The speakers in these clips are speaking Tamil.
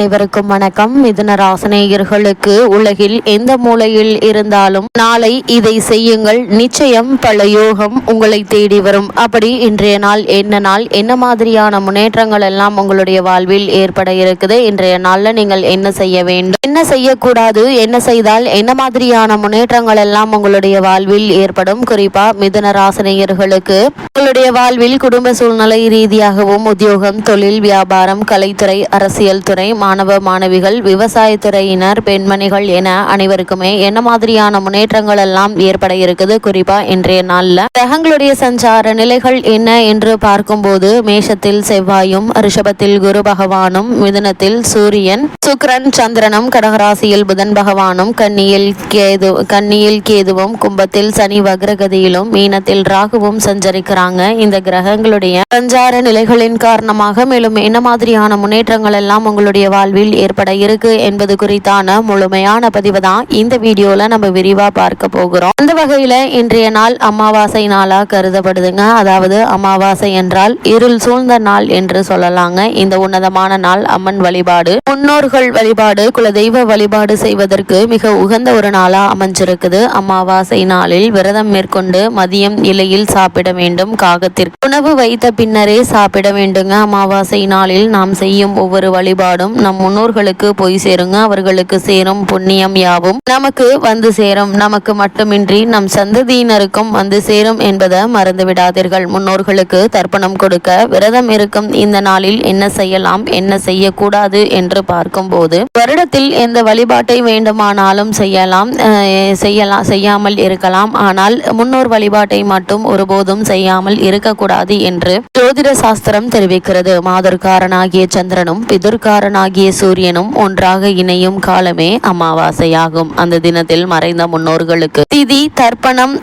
அனைவருக்கும் வணக்கம். மிதுன ராசனேயர்களுக்கு உலகில் எந்த மூலையில் இருந்தாலும் நாளை இதை செய்யுங்கள். நிச்சயம் பல யோகம் உங்களை தேடி வரும். அப்படி இன்றைய நாள் என்ன நாள்? என்ன மாதிரியான முன்னேற்றங்கள் எல்லாம் உங்களுடைய வாழ்வில் ஏற்பட இருக்குது? இன்றைய நாளில் நீங்கள் என்ன செய்ய வேண்டும்? என்ன செய்யக்கூடாது? என்ன செய்தால் என்ன மாதிரியான முன்னேற்றங்கள் எல்லாம் உங்களுடைய வாழ்வில் ஏற்படும்? குறிப்பா மிதுன ராசனேயர்களுக்கு உங்களுடைய வாழ்வில் குடும்ப சூழ்நிலை ரீதியாகவும் உத்தியோகம் தொழில் வியாபாரம் கலைத்துறை அரசியல் துறை மாணவ மாணவிகள் விவசாயத்துறையினர் பெண்மணிகள் என அனைவருக்குமே என்ன மாதிரியான முன்னேற்றங்கள் எல்லாம் ஏற்பட இருக்குது? குறிப்பா இன்றைய நாளில். கிரகங்களுடைய சஞ்சார நிலைகள் என்ன என்று பார்க்கும்போது மேஷத்தில் செவ்வாயும் ரிஷபத்தில் குரு பகவானும் மிதுனத்தில் சூரியன் சுக்ரன் சந்திரனும் கடகராசியில் புதன் பகவானும் கன்னியில் கேது கன்னியில் கேதுவும் கும்பத்தில் சனி வக்ரகதியிலும் மீனத்தில் ராகுவும் சஞ்சரிக்கிறாங்க. இந்த கிரகங்களுடைய சஞ்சார நிலைகளின் காரணமாக மேலும் என்ன மாதிரியான முன்னேற்றங்கள் எல்லாம் உங்களுடைய வாழ்வில் ஏற்பட இருக்கு என்பது குறித்தான முழுமையான பதிவு தான் இந்த வீடியோல நம்ம விரிவா பார்க்க போகிறோம். அந்த வகையில இன்றைய நாள் அமாவாசை நாளா கருதப்படுதுங்க. அதாவது அமாவாசை என்றால் இருள் சூழ்ந்த நாள் என்று சொல்லலாங்க. இந்த உன்னதமான நாள் அம்மன் வழிபாடு முன்னோர்கள் வழிபாடு குலதெய்வ வழிபாடு செய்வதற்கு மிக உகந்த ஒரு நாளா அமைஞ்சிருக்குது. அமாவாசை நாளில் விரதம் மேற்கொண்டு மதியம் இலையில் சாப்பிட வேண்டும் காகத்திற்கு உணவு வைத்த பின்னரே சாப்பிட வேண்டுங்க. அமாவாசை நாளில் நாம் செய்யும் ஒவ்வொரு வழிபாடும் நம் முன்னோர்களுக்கு போய் சேருங்க. அவர்களுக்கு சேரும் புண்ணியம் யாவும். நமக்கு வந்து சேரும். நமக்கு மட்டுமின்றி நம் சந்ததியினருக்கும் வந்து சேரும் என்பதை மறந்து விடாதீர்கள். முன்னோர்களுக்கு தர்ப்பணம் கொடுக்க விரதம் இருக்கும் இந்த நாளில் என்ன செய்யலாம் என்ன செய்யக்கூடாது என்று பார்க்கும்போது வருடத்தில் எந்த வழிபாட்டை வேண்டுமானாலும் செய்யலாம் அஹ், செய்யலாம் செய்யாமல் இருக்கலாம். ஆனால் முன்னோர் வழிபாட்டை மட்டும் ஒருபோதும் செய்யாமல் இருக்கக்கூடாது என்று ஜோதிட சாஸ்திரம் தெரிவிக்கிறது. மாதர்காரனாகிய சந்திரனும் பிதுர்காரனாகிய சூரியனும் ஒன்றாக இணையும் காலமே அமாவாசையாகும். அந்த தினத்தில் மறைந்த முன்னோர்களுக்கு திதி தர்ப்பணம்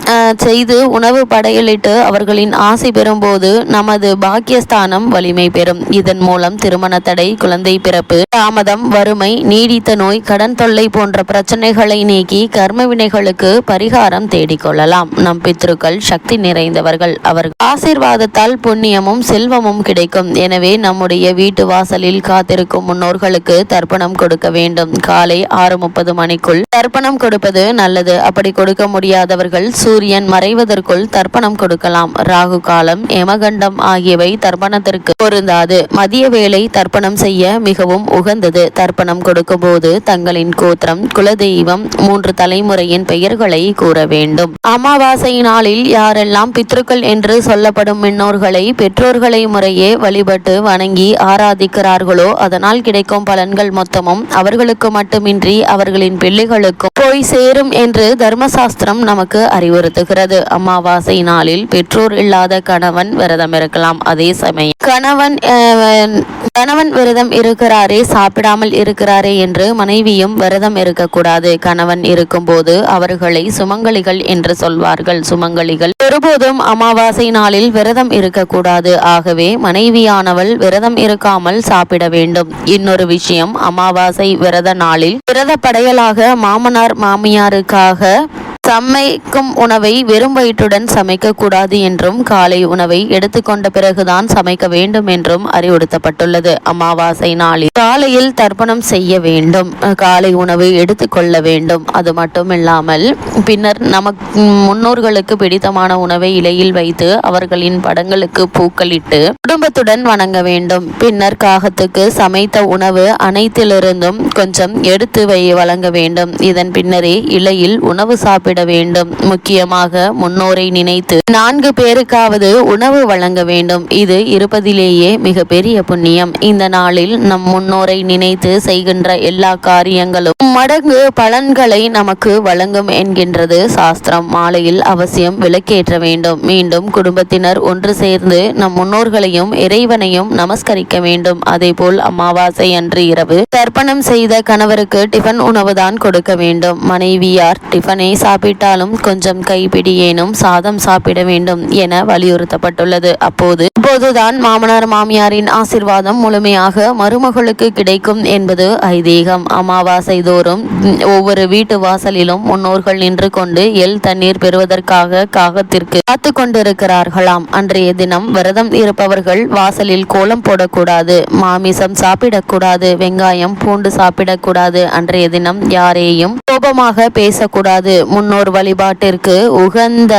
செய்து உணவு படையலிட்டு அவர்களின் ஆசை பெறும்போது நமது பாக்கியஸ்தானம் வலிமை பெறும். இதன் மூலம் திருமண தடை குழந்தை பிறப்பு தாமதம் வறுமை நீடித்த நோய் கடன் தொல்லை போன்ற பிரச்சனைகளை நீக்கி கர்ம வினைகளுக்கு பரிகாரம் தேடிக்கொள்ளலாம் நம் பித்ருக்கள் சக்தி நிறைந்தவர்கள். அவர்கள் ஆசீர்வாதத்தால் புண்ணியமும் செல்வமும் கிடைக்கும். எனவே நம்முடைய வீட்டு வாசலில் காத்திருக்கும் முன்னோர்கள் முன்னோர்களுக்கு தர்ப்பணம் கொடுக்க வேண்டும். காலை ஆறு முப்பது மணிக்குள் தர்ப்பணம் கொடுப்பது நல்லது. அப்படி கொடுக்க முடியாதவர்கள் சூரியன் மறைவதற்குள் தர்ப்பணம் கொடுக்கலாம். ராகு காலம் எமகண்டம் ஆகியவை தர்ப்பணத்திற்கு பொருந்தாது. மதிய வேளை தர்ப்பணம் செய்ய மிகவும் உகந்தது. தர்ப்பணம் கொடுக்கும்போது தங்களின் கோத்திரம் குலதெய்வம் மூன்று தலைமுறையின் பெயர்களை கூற வேண்டும். அமாவாசை நாளில் யாரெல்லாம் பித்ருக்கள் என்று சொல்லப்படும் முன்னோர்களை பெற்றோர்களை முறையே வழிபட்டு வணங்கி ஆராதிக்கிறார்களோ அதனால் கிடைக்கும் பலன்கள் மொத்தமும் அவர்களுக்கு மட்டுமின்றி அவர்களின் பிள்ளைகளுக்கும் போய் சேரும் என்று தர்மசாஸ்திரம் நமக்கு அறிவுறுத்துகிறது. அமாவாசை நாளில் பெற்றோர் இல்லாத கணவன் விரதம் இருக்கலாம். அதே சமயம் கணவன் கணவன் விரதம் இருக்கிறாரே சாப்பிடாமல் இருக்கிறாரே என்று மனைவியும் விரதம் இருக்கக்கூடாது. கணவன் இருக்கும்போது அவர்களை சுமங்கலிகள் என்று சொல்வார்கள். சுமங்கலிகள் ஒருபோதும் அமாவாசை நாளில் விரதம் இருக்கக்கூடாது. ஆகவே மனைவியானவள் விரதம் இருக்காமல் சாப்பிட வேண்டும். இன்னொரு விஷயம் அமாவாசை விரத நாளில் விரத படையலாக மாமனார் மாமியாருக்காக சமைக்கும் உணவை வெறும் வயிற்றுடன் சமைக்கக்கூடாது என்றும் காலை உணவை எடுத்துக்கொண்ட பிறகுதான் சமைக்க வேண்டும் என்றும் அறிவுறுத்தப்பட்டுள்ளது. அமாவாசை நாளில் காலையில் தர்ப்பணம் செய்ய வேண்டும். காலை உணவு எடுத்துக்கொள்ள வேண்டும். அது மட்டுமில்லாமல் பின்னர் நமக்கு முன்னோர்களுக்கு பிடித்தமான உணவை இலையில் வைத்து அவர்களின் படங்களுக்கு பூக்களிட்டு குடும்பத்துடன் வணங்க வேண்டும். பின்னர் காகத்துக்கு சமைத்த உணவு அனைத்திலிருந்தும் கொஞ்சம் எடுத்து வை வழங்க வேண்டும். இதன் பின்னரே இலையில் உணவு சாப்பிட வேண்டும். முக்கியமாக முன்னோரை நினைத்து நான்கு பேருக்காவது உணவு வழங்க வேண்டும். இது இருப்பதிலேயே மிகப்பெரிய புண்ணியம். இந்த நாளில் நம் முன்னோரை நினைத்து செய்கின்ற எல்லா காரியங்களும் மடங்கு பலன்களை நமக்கு வழங்கும் என்கின்றது சாஸ்திரம். மாலையில் அவசியம் விளக்கேற்ற வேண்டும். மீண்டும் குடும்பத்தினர் ஒன்று சேர்ந்து நம் முன்னோர்களையும் இறைவனையும் நமஸ்கரிக்க வேண்டும். அதேபோல் அமாவாசை அன்று இரவு தர்ப்பணம் செய்த கணவருக்கு டிஃபன் உணவுதான் கொடுக்க வேண்டும். மனைவியார் டிஃபனை சாப்பிட சாப்பிட்டாலும் கொஞ்சம் கைப்பிடியேனும் சாதம் சாப்பிட வேண்டும் என வலியுறுத்தப்பட்டுள்ளது. அப்போது அப்போதுதான் மாமனார் மாமியாரின் ஆசிர்வாதம் முழுமையாக மருமகளுக்கு கிடைக்கும் என்பது ஐதீகம். அமாவாசை தோறும் ஒவ்வொரு வீட்டு வாசலிலும் முன்னோர்கள் நின்று கொண்டு எல் தண்ணீர் பெறுவதற்காக காகத்திற்கு காத்து கொண்டிருக்கிறார்களாம். அன்றைய தினம் விரதம் இருப்பவர்கள் வாசலில் கோலம் போடக்கூடாது மாமிசம் சாப்பிடக்கூடாது வெங்காயம் பூண்டு சாப்பிடக்கூடாது. அன்றைய தினம் யாரையும் கோபமாக பேசக்கூடாது. முன்னோர் வழிபாட்டிற்கு உகந்த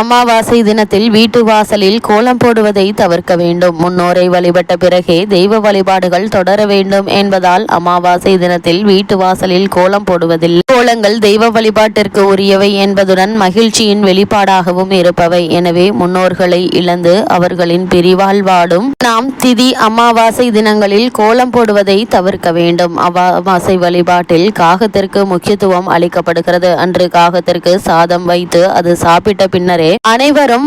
அமாவாசை தினத்தில் வீட்டு வாசலில் கோலம் போடுவதை தவிர்க்க வேண்டும். முன்னோரை வழிபட்ட பிறகே தெய்வ வழிபாடுகள் தொடர வேண்டும் என்பதால் அமாவாசை தினத்தில் வீட்டு வாசலில் கோலம் போடுவதில்லை. கோலங்கள் தெய்வ வழிபாட்டிற்கு உரியவை என்பதுடன் மகிழ்ச்சியின் வெளிப்பாடாகவும் இருப்பவை. எனவே முன்னோர்களை இழந்து அவர்களின் பிரிவால் வாடும் நாம் திதி அமாவாசை தினங்களில் கோலம் போடுவதை தவிர்க்க வேண்டும். அமாவாசை வழிபாட்டில் காகத்திற்கு முக்கியத்துவம் அளிக்கப்படுகிறது. அன்று காகத்திற்கு சாதம் வைத்து அது சாப்பிட்ட பின்னரே அனைவரும்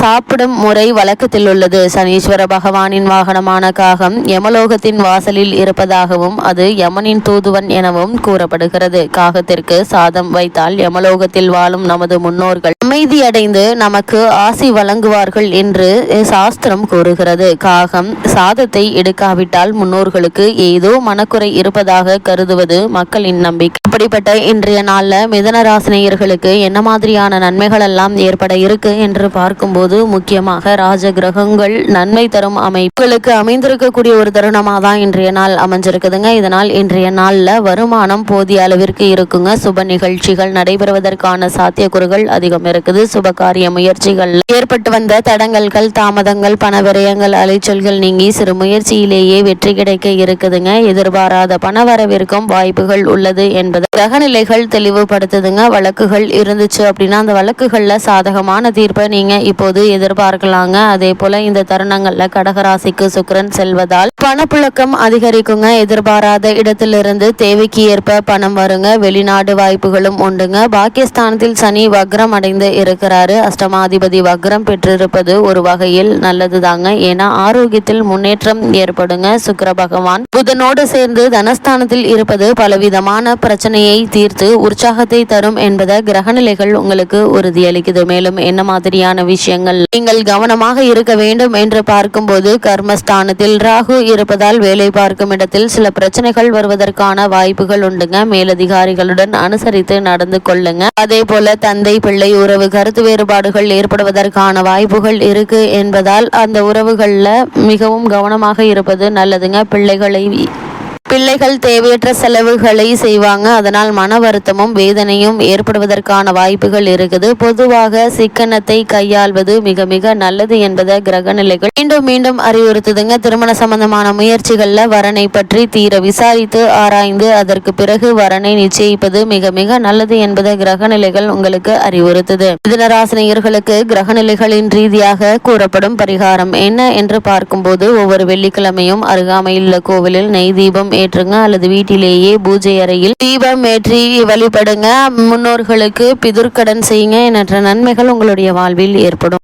சாப்பிடும் முறை வழக்கத்தில் உள்ளது. சனீஸ்வர பகவானின் வாகனமான காகம் யமலோகத்தின் வாசலில் இருப்பதாகவும் அது யமனின் தூதுவன் எனவும் கூறப்படுகிறது. காகத்திற்கு சாதம் வைத்தால் யமலோகத்தில் வாழும் நமது முன்னோர்கள் அமைதியடைந்து நமக்கு ஆசி வழங்குவார்கள் என்று சாஸ்திரம் கூறுகிறது. காகம் சாதத்தை எடுக்காவிட்டால் முன்னோர்களுக்கு ஏதோ மனக்குறை இருப்பதாக கருதுவது மக்களின் நம்பிக்கை. அப்படிப்பட்ட இன்றைய நாளில் மிதன ராசினியர்களுக்கு என்ன மாதிரியான நன்மைகள் எல்லாம் ஏற்பட இருக்கு என்று பார்க்கும்போது முக்கியமாக ராஜ கிரகங்கள் நன்மை தரும் அமைப்புகளுக்கு அமைந்திருக்கக்கூடிய ஒரு தருணமாக தான் இன்றைய நாள் அமைஞ்சிருக்குதுங்க. இதனால் இன்றைய நாளில் வருமானம் போதிய அளவிற்கு இருக்குங்க. சுப நிகழ்ச்சிகள் நடைபெறுவதற்கான சாத்தியக்கூறுகள் அதிகம் இருக்குது. சுப காரிய முயற்சிகள் ஏற்பட்டு வந்த தடங்கல்கள் தாமதங்கள் பண விரயங்கள் அலைச்சல்கள் நீங்கி சிறு முயற்சியிலேயே வெற்றி கிடைக்க இருக்குதுங்க. எதிர்பாராத பண வரவிற்கும் வாய்ப்புகள் உள்ளது என்பது கிரகநிலைகள் தெளிவுபடுத்துதுங்க. வழக்குகள் இருந்துச்சு அப்படின்னா அந்த வழக்குகள்ல சாதகமான தீர்ப்பை நீங்கள் இப்போது எதிர்பார்க்கலாங்க. அதே போல இந்த தருணங்கள்ல கடகராசிக்கு சுக்கிரன் செல்வதால் பணப்புழக்கம் அதிகரிக்குங்க. எதிர்பாராத இடத்திலிருந்து தேவைக்கு ஏற்ப பணம் வருங்க. வெளிநாடு வாய்ப்புகளும் உண்டுங்க. பாகிஸ்தானத்தில் சனி வக்ரம் அடைந்து இருக்கிறாரு. அஷ்டமாதிபதி வக்ரம் பெற்றிருப்பது ஒரு வகையில் நல்லதுதாங்க. ஏன்னா ஆரோக்கியத்தில் முன்னேற்றம் ஏற்படுங்க. சுக்கர பகவான் புதனோடு சேர்ந்து தனஸ்தானத்தில் இருப்பது பலவிதமான பிரச்சனையை தீர்த்து உற்சாகத்தை தரும் என்பதை கிரகநிலைகள் உங்களுக்கு உறுதியளிக்குது. மேலும் என்ன மாதிரியான விஷயங்கள் நீங்கள் கவனமாக இருக்க வேண்டும் என்று பார்க்கும்போது கர்மஸ்தானத்தில் ராகு இருப்பதால் வேலை பார்க்கும் இடத்தில் சில பிரச்சனைகள் வருவதற்கான வாய்ப்புகள் உண்டுங்க. மேலதிகாரிகளுடன் அனுசரித்து நடந்து கொள்ளுங்க. அதே போல தந்தை பிள்ளை உறவு கருத்து வேறுபாடுகள் ஏற்படுவதற்கான வாய்ப்புகள் இருக்கு என்பதால் அந்த உறவுகள்ல மிகவும் கவனமாக இருப்பது நல்லதுங்க. பிள்ளைகளை பிள்ளைகள் தேவையற்ற செலவுகளை செய்வாங்க. அதனால் மன வருத்தமும் வேதனையும் ஏற்படுவதற்கான வாய்ப்புகள் இருக்குது. பொதுவாக சிக்கனத்தை கையாள்வது மிக மிக நல்லது என்பதை கிரகநிலைகள் மீண்டும் மீண்டும் அறிவுறுத்துதுங்க. திருமண சம்பந்தமான முயற்சிகள்ல வரனை பற்றி தீர விசாரித்து ஆராய்ந்து அதற்கு பிறகு வரனை நிச்சயிப்பது மிக மிக நல்லது என்பதை கிரகநிலைகள் உங்களுக்கு அறிவுறுத்துது. மிதுனராசினியர்களுக்கு கிரகநிலைகளின் ரீதியாக கூறப்படும் பரிகாரம் என்ன என்று பார்க்கும்போது ஒவ்வொரு வெள்ளிக்கிழமையும் அருகாமையில் உள்ள கோவிலில் நெய் தீபம் ஏற்றுங்க அல்லது வீட்டிலேயே பூஜை அறையில் தீபம் ஏற்றி வழிபடுங்க. முன்னோர்களுக்கு பிதுர்க்கடன் செய்யுங்க. எண்ணற்ற நன்மைகள் உங்களுடைய வாழ்வில் ஏற்படும்.